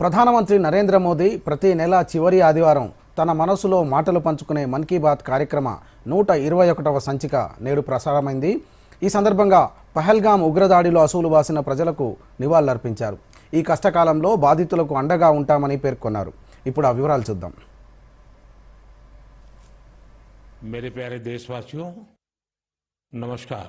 ప్రధానమంత్రి నరేంద్ర మోదీ ప్రతి నెల చివరి ఆదివారం తన మనసులో మాటలు పంచుకునే మన్ కీ బాత్ కార్యక్రమ నూట ఇరవై ఒకటవ సంచిక నేడు ప్రసారమైంది ఈ సందర్భంగా పహల్గాం ఉగ్రదాడిలో అసూలు బాసిన ప్రజలకు నివాళులర్పించారు ఈ కష్టకాలంలో బాధితులకు అండగా ఉంటామని పేర్కొన్నారు ఇప్పుడు ఆ వివరాలు చూద్దాం मेरे प्यारे देशवासियों नमस्कार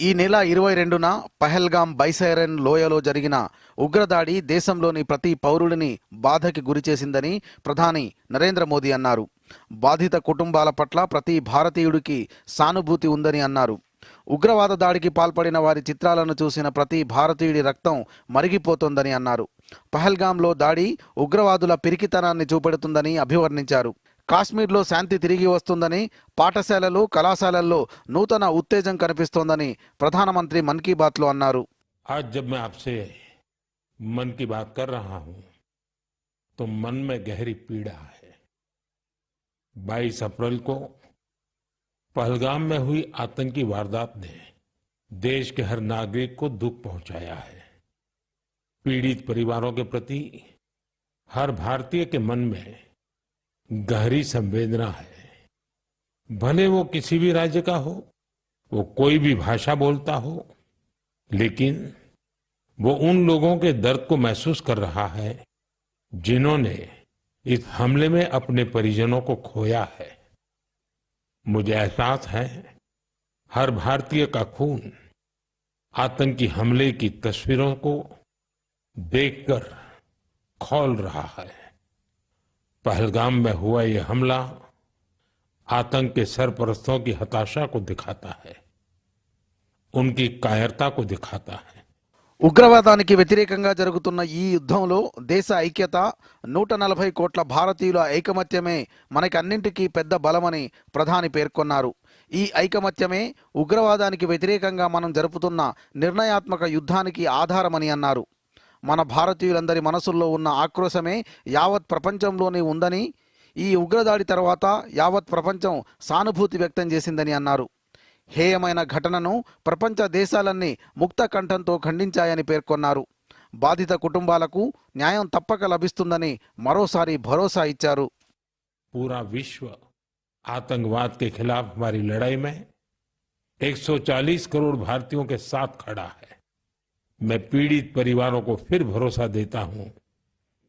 ఈ నెల ఇరవై రెండున పహల్గాం బైసైరన్ లోయలో జరిగిన ఉగ్రదాడి దేశంలోని ప్రతి పౌరుడిని బాధకి గురిచేసిందని ప్రధాని నరేంద్ర మోదీ అన్నారు. బాధిత కుటుంబాల పట్ల ప్రతి భారతీయుడికి సానుభూతి ఉందని అన్నారు. ఉగ్రవాద దాడికి పాల్పడిన వారి చిత్రాలను చూసిన ప్రతి భారతీయుడి రక్తం మరిగిపోతోందని అన్నారు. పహల్గాంలో దాడి ఉగ్రవాదుల పిరికితనాన్ని చూపెడుతుందని అభివర్ణించారు. కాశ్మీర్లో శాంతి తిరిగి వస్తుందని పాఠశాలలు కళాశాలల్లో నూతన ఉత్తేజం కనిపిస్తోందని ప్రధానమంత్రి మన్ కీ బాత్లో అన్నారు आज जब मैं आपसे मन की बात कर रहा हूं तो मन में गहरी पीड़ा है 22 अप्रैल को पहलगाम में हुई आतंकी वारदात ने देश के हर नागरिक को दुख पहुंचाया है पीड़ित परिवारों के प्रति हर भारतीय के मन में गहरी संवेदना है। भले वो किसी भी राज्य का हो, वो कोई भी भाषा बोलता हो, लेकिन वो उन लोगों के दर्द को महसूस कर रहा है जिन्होंने इस हमले में अपने परिजनों को खोया है। मुझे एहसास है, हर भारतीय का खून आतंकी हमले की तस्वीरों को देखकर खौल रहा है। पहलगाम में हुआ ये हमला आतंक के सरपरस्तों की हताशा को दिखाता है उनकी कायरता को दिखाता है ఉగ్రవాదానికి వ్యతిరేకంగా జరుగుతున్న ఈ యుద్ధంలో దేశ ఐక్యత నూట నలభై కోట్ల భారతీయుల ఐకమత్యమే మనకి అన్నింటికీ పెద్ద బలమని ప్రధాని పేర్కొన్నారు ఈ ఐకమత్యమే ఉగ్రవాదానికి వ్యతిరేకంగా మనం జరుపుతున్న నిర్ణయాత్మక యుద్ధానికి ఆధారమని అన్నారు మన భారతీయులందరి మనసుల్లో ఉన్న ఆక్రోశమే యావత్ ప్రపంచంలోనే ఉందని ఈ ఉగ్రదాడి తర్వాత యావత్ ప్రపంచం సానుభూతి వ్యక్తం చేసిందని అన్నారు హేయమైన ఘటనను ప్రపంచ దేశాలన్నీ ముక్త కంఠంతో ఖండించాయని పేర్కొన్నారు బాధిత కుటుంబాలకు న్యాయం తప్పక లభిస్తుందని మరోసారి భరోసా ఇచ్చారు पूरा विश्व आतंकवाद के खिलाफ हमारी लड़ाई में 140 करोड़ भारतीयों के साथ खड़ा है मैं पीड़ित परिवारों को फिर भरोसा देता हूँ,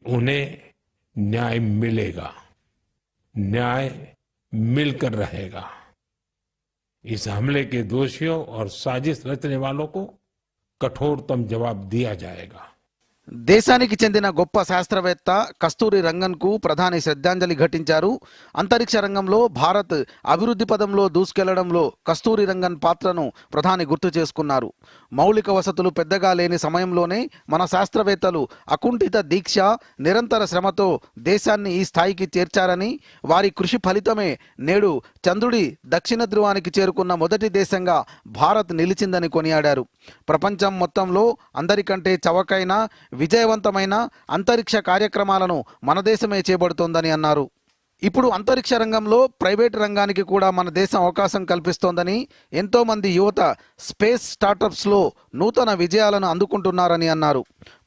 उन्हें न्याय मिलेगा, न्याय मिलकर रहेगा। इस हमले के दोषियों और साजिश रचने वालों को कठोरतम जवाब दिया जाएगा। దేశానికి చెందిన గొప్ప శాస్త్రవేత్త కస్తూరి రంగన్కు ప్రధాని శ్రద్ధాంజలి ఘటించారు. అంతరిక్ష రంగంలో భారత్ అభివృద్ధి పదంలో దూసుకెళ్ళడంలో కస్తూరి రంగన్ పాత్రను ప్రధాని గుర్తు చేసుకున్నారు. మౌలిక వసతులు పెద్దగా లేని సమయంలోనే మన శాస్త్రవేత్తలు అకుంఠిత దీక్ష నిరంతర శ్రమతో దేశాన్ని ఈ స్థాయికి చేర్చారని వారి కృషి ఫలితమే నేడు చంద్రుడి దక్షిణ ధ్రువానికి చేరుకున్న మొదటి దేశంగా భారత్ నిలిచిందని కొనియాడారు. ప్రపంచం మొత్తంలో అందరికంటే చవకైన విజయవంతమైన అంతరిక్ష కార్యక్రమాలను మన దేశమే చేపడుతోందని అన్నారు. ఇప్పుడు అంతరిక్ష రంగంలో ప్రైవేట్ రంగానికి కూడా మన దేశం అవకాశం కల్పిస్తోందని ఎంతోమంది యువత స్పేస్ స్టార్టప్స్లో నూతన విజయాలను అందుకుంటున్నారని అన్నారు.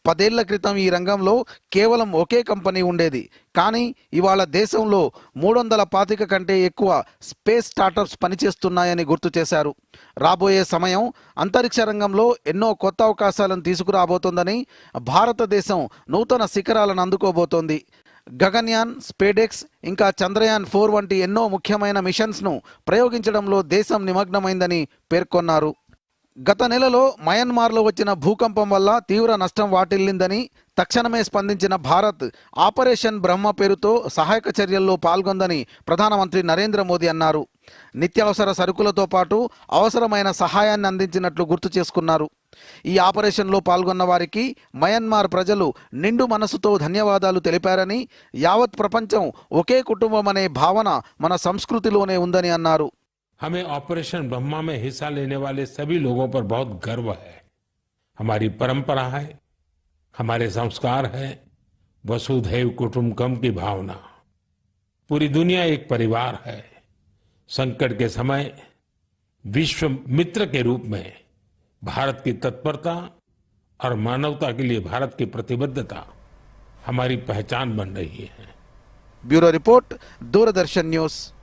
పదేళ్ళ క్రితం ఈ రంగంలో కేవలం ఒకే కంపెనీ ఉండేది. కానీ ఇవాళ దేశంలో మూడు వందల పాతిక కంటే ఎక్కువ స్పేస్ స్టార్టప్స్ పనిచేస్తున్నాయని గుర్తు చేశారు. రాబోయే సమయం అంతరిక్ష రంగంలో ఎన్నో కొత్త అవకాశాలను తీసుకురాబోతోందని భారతదేశం నూతన శిఖరాలను అందుకోబోతోంది. గగన్యాన్ స్పేడెక్స్ ఇంకా చంద్రయాన్ ఫోర్ వంటి ఎన్నో ముఖ్యమైన మిషన్స్ను ప్రయోగించడంలో దేశం నిమగ్నమైందని పేర్కొన్నారు. గత నెలలో మయన్మార్లో వచ్చిన భూకంపం వల్ల తీవ్ర నష్టం వాటిల్లిందని తక్షణమే స్పందించిన భారత్ ఆపరేషన్ బ్రహ్మ పేరుతో సహాయక చర్యల్లో పాల్గొందని ప్రధానమంత్రి నరేంద్ర మోదీ అన్నారు. నిత్యావసర సరుకులతో పాటు అవసరమైన సహాయాన్ని అందించినట్లు గుర్తు చేసుకున్నారు. ఈ ఆపరేషన్లో పాల్గొన్న వారికి మయన్మార్ ప్రజలు నిండు మనసుతో ధన్యవాదాలు తెలిపారని యావత్ ప్రపంచం ఒకే కుటుంబం అనే భావన మన సంస్కృతిలోనే ఉందని అన్నారు. हमें ऑपरेशन ब्रह्मा में हिस्सा लेने वाले सभी लोगों पर बहुत गर्व है। हमारी परंपरा है, हमारे संस्कार है, वसुधैव कुटुंबकम की भावना। पूरी दुनिया एक परिवार है। संकट के समय विश्व मित्र के रूप में भारत की तत्परता और मानवता के लिए भारत की प्रतिबद्धता हमारी पहचान बन रही है। Bureau report, Doordarshan news.